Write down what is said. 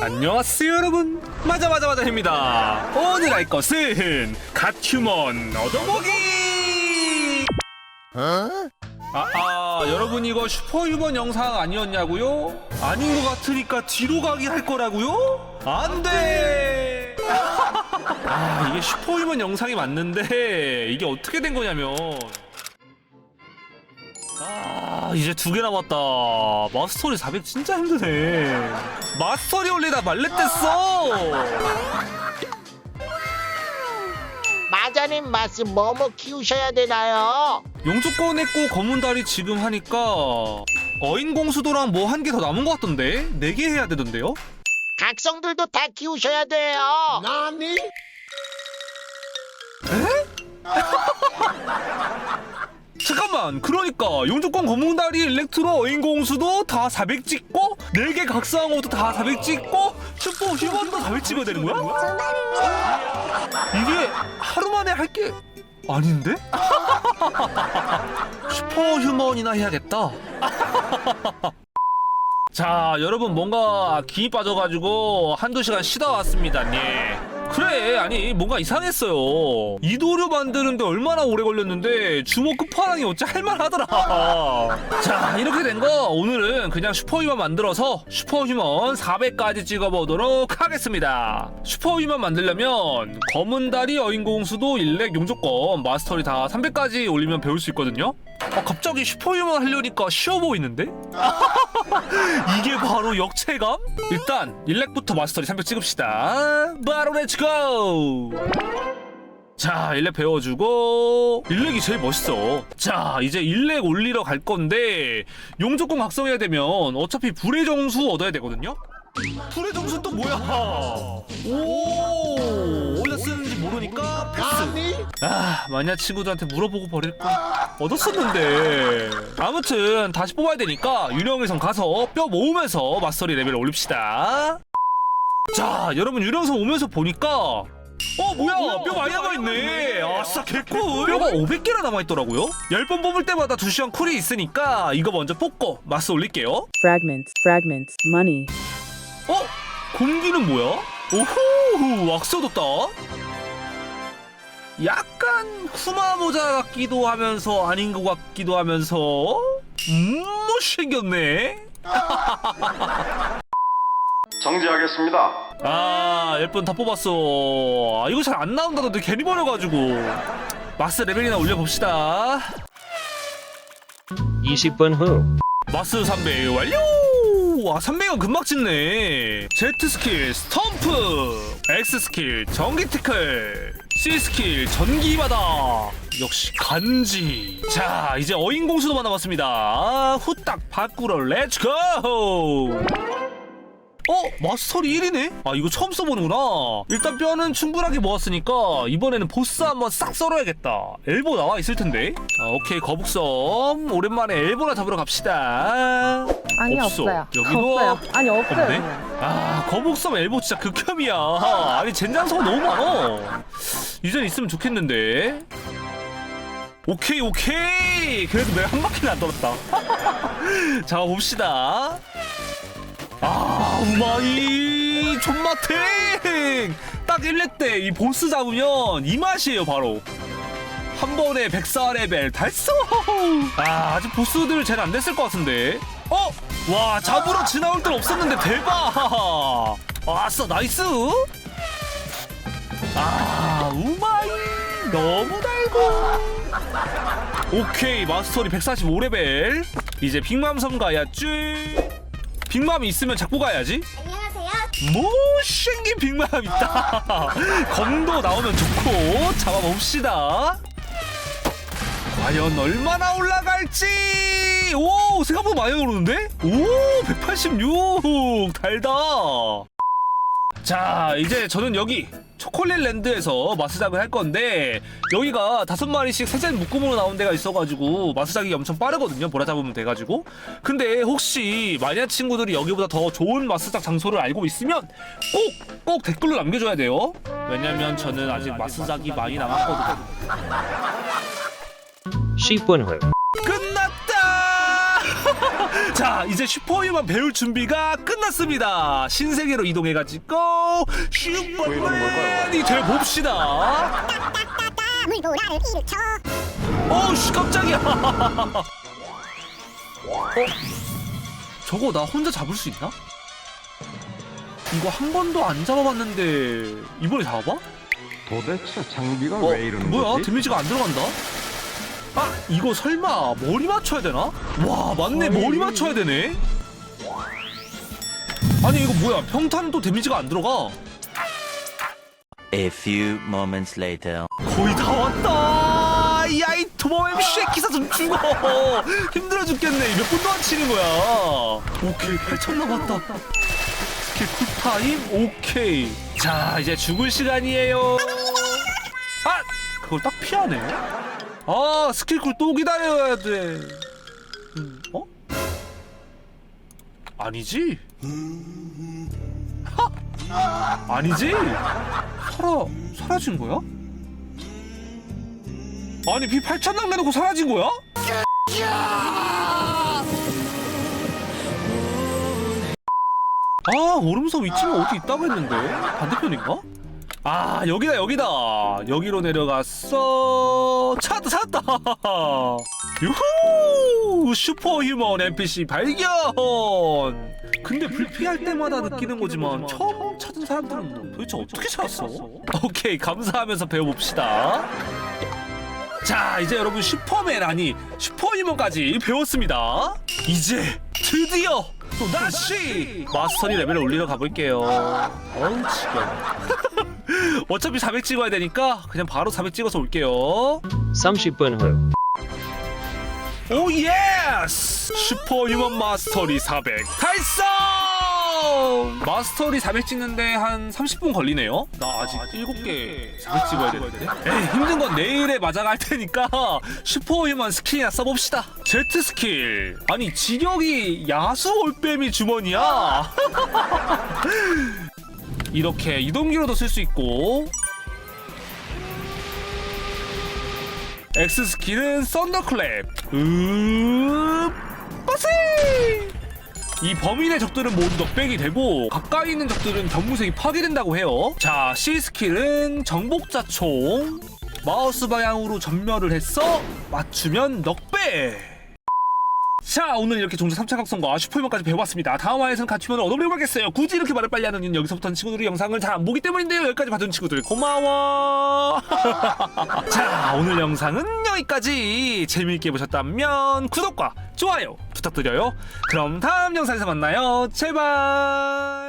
안녕하세요 여러분. 맞아 맞아 맞아입니다. 오늘 할 것은 갓휴먼 얻어보기! 아, 아 여러분 이거 슈퍼휴먼 영상 아니었냐고요? 아닌 것 같으니까 뒤로 가기 할 거라고요? 안돼! 아 이게 슈퍼휴먼 영상이 맞는데 이게 어떻게 된 거냐면. 아 이제 두 개 남았다 마스터리 400 진짜 힘드네 마스터리 올리다 말렛댔어 마자님 마스 뭐뭐 키우셔야 되나요? 용조권 했고 검은 다리 지금 하니까 어인 공수도랑 뭐 한 개 더 남은 것 같던데? 네 개 해야 되던데요? 각성들도 다 키우셔야 돼요. 잠깐만 그러니까 용조권 검은다리 일렉트로 어인공수도 다 400 찍고 4개 각성한 것도 다 400 찍고 슈퍼 휴먼도 400 찍어야 되는 거야? 이게 하루 만에 할 게 아닌데? 슈퍼 휴먼이나 해야겠다 자 여러분 뭔가 기이 빠져가지고 한두 시간 쉬다 왔습니다 예. 그래 아니 뭔가 이상했어요. 이도류 만드는데 얼마나 오래 걸렸는데 주먹 끝판왕이 어찌 할만하더라. 자 이렇게 된 거 오늘은 그냥 슈퍼휴먼 만들어서 슈퍼휴먼 400까지 찍어보도록 하겠습니다. 슈퍼휴먼 만들려면 검은 다리 어인공수도 일렉 용조권 마스터리 다 300까지 올리면 배울 수 있거든요 어, 갑자기 슈퍼휴먼 하려니까 쉬워 보이는데? 이게 바로 역체감? 일단 일렉부터 마스터리 300 찍읍시다. 바로 렛츠고 자 일렉 배워주고 일렉이 제일 멋있어. 자 이제 일렉 올리러 갈 건데 용조건 각성해야 되면 어차피 불의 정수 얻어야 되거든요? 불의 정수 또 뭐야? 오 모르니까 패스. 아 마니아 친구들한테 물어보고 버릴 거 얻었었는데. 아무튼 다시 뽑아야 되니까 유령의성 가서 뼈 모으면서 마스터리 레벨 올립시다. 자 여러분 유령성 오면서 보니까 어 뭐야? 뼈 많이 남아있네. 아싸 개꿀. 뼈가 500개나 남아있더라고요. 10번 뽑을 때마다 2시간 쿨이 있으니까 이거 먼저 뽑고 마스 올릴게요. Fragments, fragments, money. 어? 공기는 뭐야? 오호 왁스 얻었다 약간 후마 모자 같기도 하면서 아닌 것 같기도 하면서 음 못생겼네. 정지하겠습니다. 아 10번 다 뽑았어. 아, 이거 잘 안 나온다던데 괜히 버려가지고. 마스 레벨이나 올려봅시다. 20분 후. 마스 300 완료! 와 300은 금방 찍네. Z 스킬 스톰프 X 스킬 전기 티클 C 스킬 전기 바다 역시 간지 자 이제 어인 공수도만 남았습니다 후딱 바꾸러 렛츠고 어? 마스터리 1이네? 아 이거 처음 써보는구나 일단 뼈는 충분하게 모았으니까 이번에는 보스 한번 싹 썰어야겠다 엘보 나와 있을 텐데 아, 오케이 거북섬 오랜만에 엘보나 잡으러 갑시다 아니 없어. 없어요. 여기도 없어요. 아니 없어요. 없네? 그냥. 아 거북섬 엘보 진짜 극혐이야. 아니 젠장소가 너무 많아. 이젠 있으면 좋겠는데. 오케이 오케이. 그래도 내가 한 바퀴는 안 돌았다. 자 봅시다. 아 우마이 존맛탱. 딱 1렙 때이 보스 잡으면 이 맛이에요 바로. 한 번에 104레벨 달성! 아 아직 보스들 잘안 됐을 것 같은데 어? 와 잡으러 지나올 땐 없었는데 대박. 아싸 나이스. 아 우마이. 너무 달고. 오케이 마스터리 145레벨. 이제 빅맘 섬 가야 쭈 빅맘이 있으면 잡고 가야지. 못생긴 빅맘 있다. 검도 나오면 좋고 잡아봅시다 과연 얼마나 올라갈지! 오 생각보다 많이 오르는데? 오186 달다! 자 이제 저는 여기 초콜릿 랜드에서 마스작을 할 건데 여기가 다섯 마리씩 세잔 묶음으로 나온 데가 있어가지고 마스작이 엄청 빠르거든요 보라 잡으면 돼가지고. 근데 혹시 마니아 친구들이 여기보다 더 좋은 마스작 장소를 알고 있으면 꼭 꼭 댓글로 남겨줘야 돼요. 왜냐면 저는 아직 마스작이 많이 남았거든요 10분 후 끝났다 자 이제 슈퍼휴먼 배울 준비가 끝났습니다 신세계로 이동해가지고 슈퍼맨이 돼봅시다 물보라를 일으켜 어우씨 깜짝이야 어? 저거 나 혼자 잡을 수 있나? 이거 한 번도 안 잡아봤는데 이번에 잡아봐? 도대체 장비가 어, 왜 이러는 뭐야 거지? 데미지가 안 들어간다 아 이거 설마 머리 맞춰야 되나? 와 맞네. 머리 맞춰야 되네. 아니 이거 뭐야? 평탄도 데미지가 안 들어가. A few moments later. 거의 다 왔다. 야이 도마뱀 쉐키사 좀 죽어. 힘들어 죽겠네. 몇 분 동안 치는 거야. 오케이. 8천 남았다. 스킬 쿨타임. 오케이. 자 이제 죽을 시간이에요. 아 그걸 딱 피하네 아 스킬 쿨 또 기다려야 돼 음, 어? 아니지 하! 아니지 사라 사라진 거야? 아니 비 8천 낭 내놓고 사라진 거야? 아 얼음섬 위치가 어디 있다고 했는데 반대편인가? 아 여기다 여기다. 여기로 내려갔어 찾았다 찾았다. 유후! 슈퍼휴먼 NPC 발견! 근데 불피할 때마다 느끼는 거지만 처음 찾은 사람들은 도대체 어떻게 찾았어? 오케이 감사하면서 배워봅시다. 자 이제 여러분 슈퍼맨 아니 슈퍼휴먼까지 배웠습니다. 이제 드디어 또 다시 마스터리 레벨을 올리러 가볼게요. 어우 지겨워 어차피 400 찍어야 되니까 그냥 바로 400 찍어서 올게요. 30분 후 오 예스! 슈퍼휴먼 마스터리 400 달성! 마스터리 400 찍는데 한 30분 걸리네요? 나 아직 7개 400 찍어야 되는데. 에이 힘든 건 내일에 맞아갈 테니까 슈퍼휴먼 스킬이나 써봅시다. 제트 스킬. 아니 지력이 야수 올빼미 주머니야 이렇게 이동기로도 쓸 수 있고 X 스킬은 썬더클랩. 으, 빠세! 이내 적들은 모두 넉백이 되고 가까이 있는 적들은 경무색이 파괴된다고 해요. 자, C 스킬은 정복자 총. 마우스 방향으로 전멸을 해서 맞추면 넉백. 자 오늘 이렇게 종자 3차 각성과 슈퍼맨까지 배워봤습니다. 다음 화에서는 갖추면 얻어내보겠어요? 굳이 이렇게 말을 빨리 하는 이유는 여기서부터는 친구들이 영상을 잘 안 보기 때문인데요. 여기까지 봐준 친구들 고마워. 자 오늘 영상은 여기까지. 재미있게 보셨다면 구독과 좋아요 부탁드려요. 그럼 다음 영상에서 만나요. 제발